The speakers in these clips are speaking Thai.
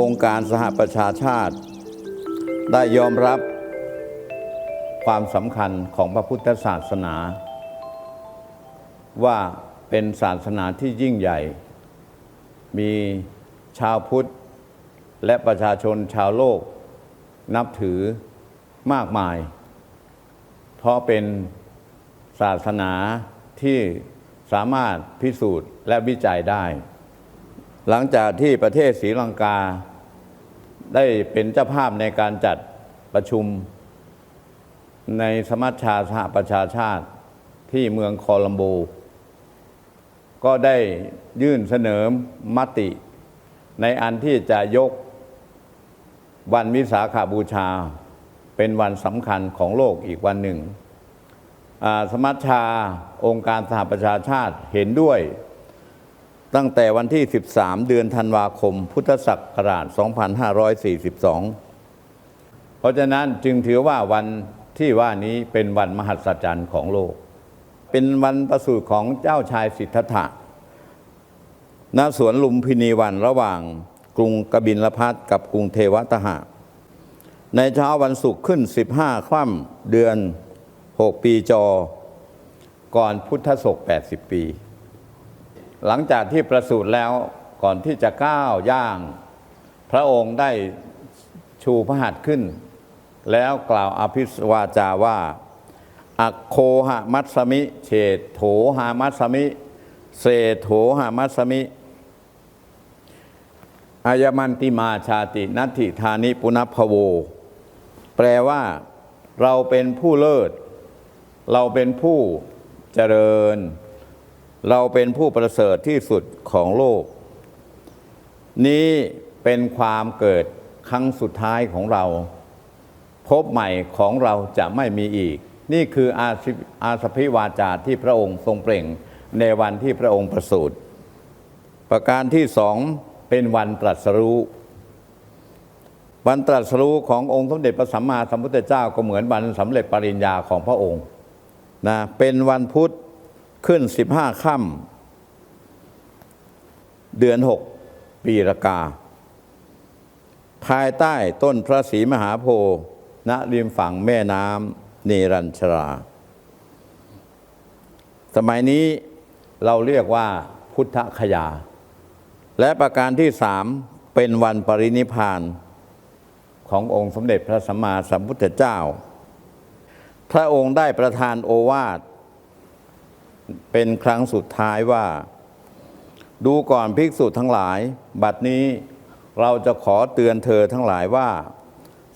องค์การสหประชาชาติ ได้ยอมรับความสำคัญของพระพุทธศาสนา ว่าเป็นศาสนาที่ยิ่งใหญ่ มีชาวพุทธและประชาชนชาวโลก นับถือมากมาย เพราะเป็นศาสนาที่สามารถพิสูจน์และวิจัยได้ หลังจากที่ประเทศศรีลังกา ได้เป็นเจ้าภาพในการจัดประชุมในสมัชชาสหประชาชาติที่เมืองโคลัมโบ ก็ได้ยื่นเสนอมติ ในอันที่จะยกวันวิสาขาบูชา เป็นวันสำคัญของโลกอีกวันหนึ่ง สมัชชาองค์การสหประชาชาติเห็นด้วย ตั้งแต่วันที่ 13 เดือนธันวาคม พุทธศักราช 2542 เพราะฉะนั้นจึงถือว่าวันที่ว่านี้เป็นวันมหัศจรรย์ของโลก เป็นวันประสูติของเจ้าชายสิทธัตถะณสวนลุมพินีวันระหว่างกรุงกบินลพัทกับกรุงเทวตหะ ในเช้าวันศุกร์ขึ้น 15 ค่ำเดือน 6 ปีจอ ก่อนพุทธศก 80 ปี หลังจากที่ประสูติแล้วก่อนที่จะก้าวย่าง พระองค์ได้ชูพระหัตถ์ขึ้น แล้วกล่าวอภิสวาจาว่าอักโคหะมัตสมิเฉดโถหามัตสมิเศโถหามัตสมิอายมันติมาชาตินัตถิธานิปุณพโว แปลว่า เราเป็นผู้เลิศ เราเป็นผู้เจริญ เราเป็นผู้ประเสริฐที่สุดของโลก นี้เป็นความเกิดครั้งสุดท้ายของเรา พบใหม่ของเราจะไม่มีอีก นี่คืออาสิอาสพิวาจาที่พระองค์ทรงเปล่งในวันที่พระองค์ประสูติประการที่สองเป็นวันตรัสรู้วันตรัสรู้ขององค์สมเด็จพระสัมมาสัมพุทธเจ้าก็เหมือนวันสำเร็จปริญญาของพระองค์นะเป็นวันพุธ ขึ้น15ค่ำเดือน6ปีรากา ภายใต้ต้นพระศรีมหาโพธิ์ณริมฝั่งแม่น้ำเนรัญชรา สมัยนี้เราเรียกว่าพุทธคยา และประการที่สามเป็นวันปรินิพพานขององค์สมเด็จพระสัมมาสัมพุทธเจ้า พระองค์ได้ประทานโอวาท เป็นครั้งสุดท้ายว่า ดูก่อนภิกษุทั้งหลาย บัดนี้เราจะขอเตือนเธอทั้งหลายว่า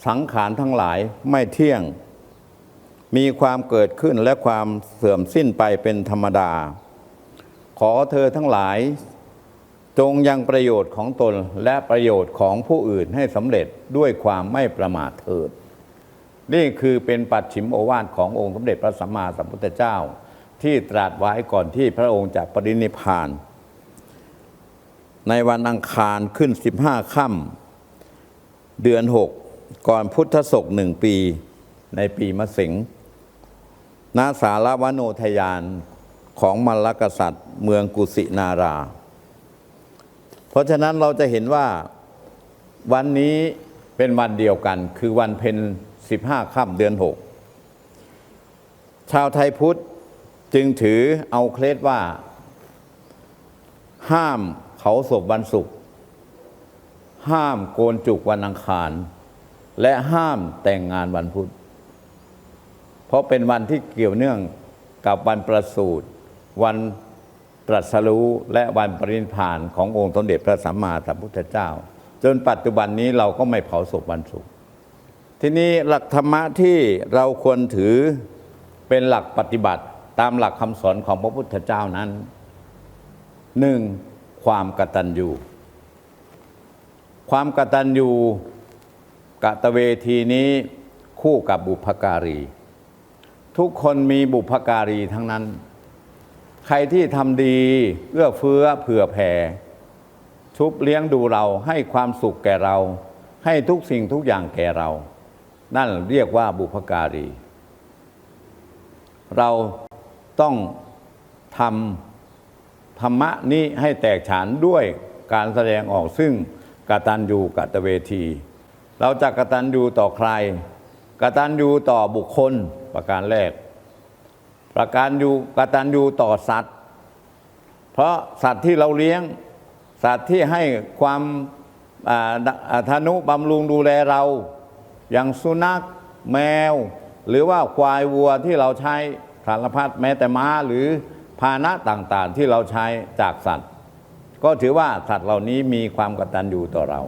สังขารทั้งหลายไม่เที่ยง มีความเกิดขึ้นและความเสื่อมสิ้นไปเป็นธรรมดา ขอเธอทั้งหลาย จงยังประโยชน์ของตนและประโยชน์ของผู้อื่นให้สำเร็จด้วยความไม่ประมาทเถิด นี่คือเป็นปัจฉิมโอวาทขององค์สมเด็จพระสัมมาสัมพุทธเจ้า ที่ตรัสไว้ก่อนที่พระองค์จะปรินิพานในวันอังคารขึ้น15ค่ำเดือน6ก่อนพุทธศกหนึ่งปีในปีมะเสงนาสารวโนทยานของมลกษัตริย์ เมืองกุสินารา เพราะฉะนั้นเราจะเห็นว่าวันนี้เป็นวันเดียวกัน คือวันเพ็ญ15ค่ำเดือน6ชาวไทยพุทธ จึงถือเอาเคล็ดว่า ห้ามเขาศพวันศุกร์ห้ามโกนจุกวันอังคาร และห้ามแต่งงานวันพุธ เพราะเป็นวันที่เกี่ยวเนื่องกับวันประสูติวันตรัสรู้และวันปรินิพานขององค์สมเด็จพระสัมมาสัมพุทธเจ้า จนปัจจุบันนี้เราก็ไม่เผาศพวันศุกร์ทีนี้หลักธรรมะที่เราควรถือเป็นหลักปฏิบัติ ตามหลักคำสอนของพระพุทธเจ้านั้นหนึ่งความกตัญญูความกตัญญูกตะเวทีนี้คู่กับบุพการี ทุกคนมีบุพการีทั้งนั้น ใครที่ทำดีเอื้อเฟื้อเผื่อแผ่ ชุบเลี้ยงดูเราให้ความสุขแก่เรา ให้ทุกสิ่งทุกอย่างแก่เรา นั่นเรียกว่าบุพการี เรา ต้องทำธรรมะนี้ให้แตกฉานด้วยการแสดงออกซึ่งกตัญญูกตเวที เราจะกตัญญูต่อใคร กตัญญูต่อบุคคลประการแรก ประการยูกตัญญูต่อสัตว์ เพราะสัตว์ที่เราเลี้ยง สัตว์ที่ให้ความอ่าอ่าทนุบำรุงดูแลเรา อย่างสุนัขแมว หรือว่าควายวัวที่เราใช้ สารพัดแม้แต่ม้าหรือพาหนะต่างๆ ที่เราใช้จากสัตว์ ก็ถือว่าสัตว์เหล่านี้มีความกตัญญูต่อเรา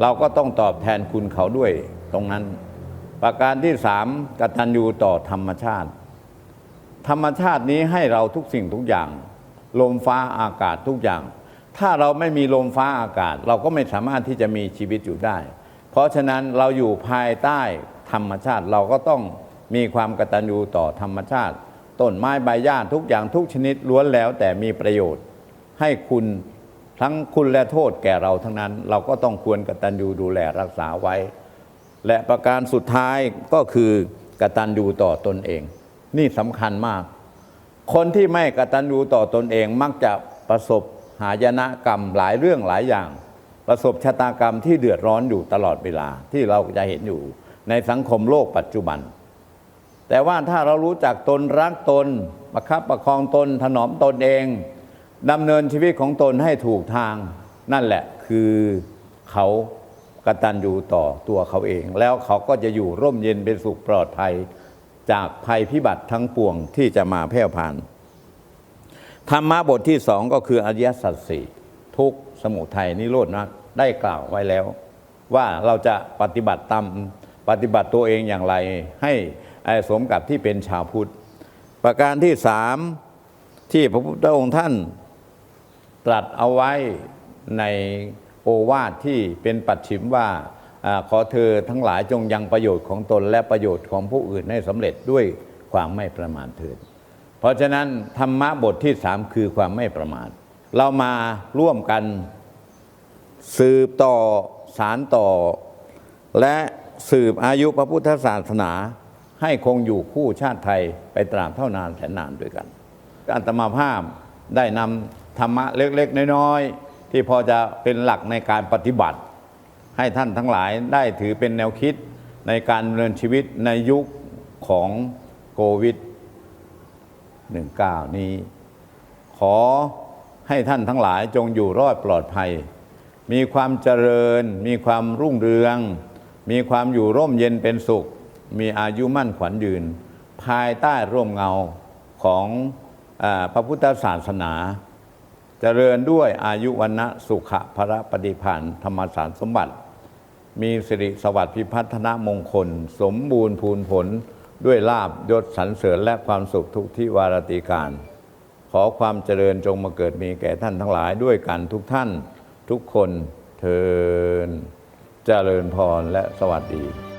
เราก็ต้องตอบแทนคุณเขาด้วยตรงนั้น ประการที่สามกตัญญูต่อธรรมชาติ ธรรมชาตินี้ให้เราทุกสิ่งทุกอย่าง ลมฟ้าอากาศทุกอย่าง ถ้าเราไม่มีลมฟ้าอากาศ เราก็ไม่สามารถที่จะมีชีวิตอยู่ได้ เพราะฉะนั้นเราอยู่ภายใต้ธรรมชาติเราก็ต้อง มีความกตัญญูต่อธรรมชาติ ต้นไม้ใบหญ้าทุกอย่างทุกชนิดล้วนแล้วแต่มีประโยชน์ ให้คุณทั้งคุณและโทษแก่เราทั้งนั้น เราก็ต้องควรกตัญญูดูแลรักษาไว้ และประการสุดท้ายก็คือกตัญญูต่อตนเอง นี่สำคัญมาก คนที่ไม่กตัญญูต่อตนเองมักจะประสบหายนะกรรมหลายเรื่องหลายอย่าง ประสบชะตากรรมที่เดือดร้อนอยู่ตลอดเวลาที่เราจะเห็นอยู่ในสังคมโลกปัจจุบัน แต่ว่าถ้าเรารู้จักตนรักตนประคับประคองตนถนอมตนเองดำเนินชีวิตของตนให้ถูกทาง นั่นแหละคือเขากตัญญูต่อตัวเขาเอง แล้วเขาก็จะอยู่ร่มเย็นเป็นสุขปลอดภัย จากภัยพิบัติทั้งปวงที่จะมาแพร่ผ่านธรรมะบทที่สองก็คืออริยสัจสี่ทุกสมุทัยนิโรธมรรคได้กล่าวไว้แล้ว ว่าเราจะปฏิบัติตามปฏิบัติตัวเองอย่างไรให้ สมกับที่เป็นชาวพุทธ ประการที่สามที่พระพุทธองค์ท่านตรัสเอาไว้ในโอวาทที่เป็นปัจฉิมว่าอขอเธอทั้งหลายจงยังประโยชน์ของตนและประโยชน์ของผู้อื่นให้สำเร็จด้วยความไม่ประมาทเถิด เพราะฉะนั้นธรรมะบทที่สามคือความไม่ประมาท เรามาร่วมกันสืบต่อสารต่อ และสืบอายุพระพุทธศาสนา ให้คงอยู่คู่ชาติไทยไปตราบเท่านานแสนนานด้วยกันอาตมาภาพได้นำธรรมะเล็กๆ น้อยๆ ที่พอจะเป็นหลักในการปฏิบัติ ให้ท่านทั้งหลายได้ถือเป็นแนวคิดในการดำเนินชีวิตในยุคของโควิด 19 นี้ ขอให้ท่านทั้งหลายจงอยู่รอดปลอดภัย มีความเจริญ มีความรุ่งเรือง มีความอยู่ร่มเย็นเป็นสุข มีอายุมั่นขวัญยืน ภายใต้ร่มเงาของอพระพุทธศาสนาเจริญด้วยอายุวันะสุขะพระปฏิพันธ์ธรรมสารสมบัติ มีสิริสวัสดิ์พิพัฒนมงคล สมบูรณ์พูนผลด้วยลาบยศสรรเสริญและความสุขทุกที่วารติการ ขอความเจริญจงมาเกิดมีแก่ท่านทั้งหลายด้วยกันทุกท่านทุกคนเทินเจริญพรและสวัสดี